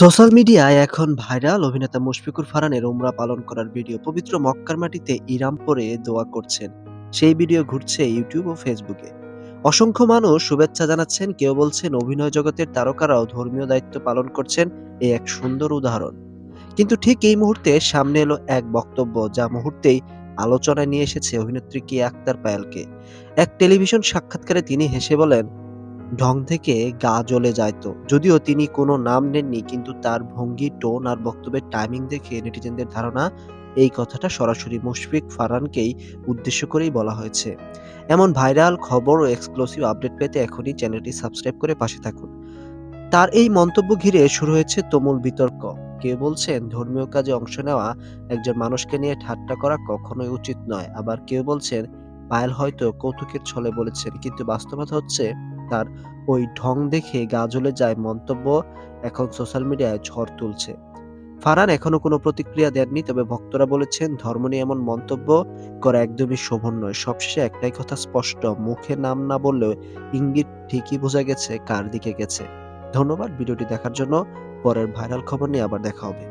Social মিডিয়ায় এখন viral অভিনেতা মুশফিকুর ফারহানের উমরা পালন করার ভিডিও পবিত্র মক্কার মাটিতে ইরাম পরে দোয়া করছেন। সেই ভিডিও ঘুরছে ইউটিউব ও ফেসবুকে। অসংখ্য মানুষ শুভেচ্ছা জানাচ্ছেন, কেউ বলছেন অভিনয় জগতের তারকারাও ধর্মীয় দায়িত্ব পালন করছেন এই এক সুন্দর উদাহরণ। কিন্তু ঠিক এই মুহূর্তে সামনে এলো এক বক্তব্য, যা মুহূর্তেই আলোচনায় নিয়ে এসেছে অভিনেত্রী কি আক্তার পায়েলকে। এক টেলিভিশন সাক্ষাৎকারে তিনি হেসে বলেন ঢং থেকে গা জ্বলে যাইত যদিও তিনি কোনো নাম নেননি, কিন্তু তার ভঙ্গি, টোন আর বক্তব্যের টাইমিং দেখে নেটিজেনদের ধারণা এই কথাটা সরাসরি মুশফিক ফারহানকেই উদ্দেশ্য করেই বলা হয়েছে। এমন ভাইরাল খবর ও এক্সক্লুসিভ আপডেট পেতে এখনই চ্যানেলটি সাবস্ক্রাইব করে পাশে থাকুন। তার এই মন্তব্য ঘিরে শুরু হয়েছে তুমুল বিতর্ক। কেউ বলছেন, ধর্মীয় কাজে অংশ নেওয়া একজন মানুষকে নিয়ে ঠাট্টা করা কখনোই উচিত নয়। আবার কেউ বলছেন, পায়েল হয়তো কৌতুকের ছলে বলেছেন। কিন্তু বাস্তবতা হচ্ছে তার ওই ঢং দেখে গা জ্বলে যায় মন্তব্য, এখন সোশ্যাল মিডিয়ায় ঝড় তুলছে। ফারহান এখনও কোনো প্রতিক্রিয়া দেননি, তবে ভক্তরা বলেছেন ধর্ম নিয়ে এমন মন্তব্য করা একদমই শোভন নয়। সবশেষে একটাই কথা স্পষ্ট, মুখে নাম না বললেও ইঙ্গিত ঠিকই বোঝা গেছে, কার দিকে গেছে। ধন্যবাদ, ভিডিওটি দেখার জন্য। পরের ভাইরাল খবর নিয়ে আবার দেখা হবে।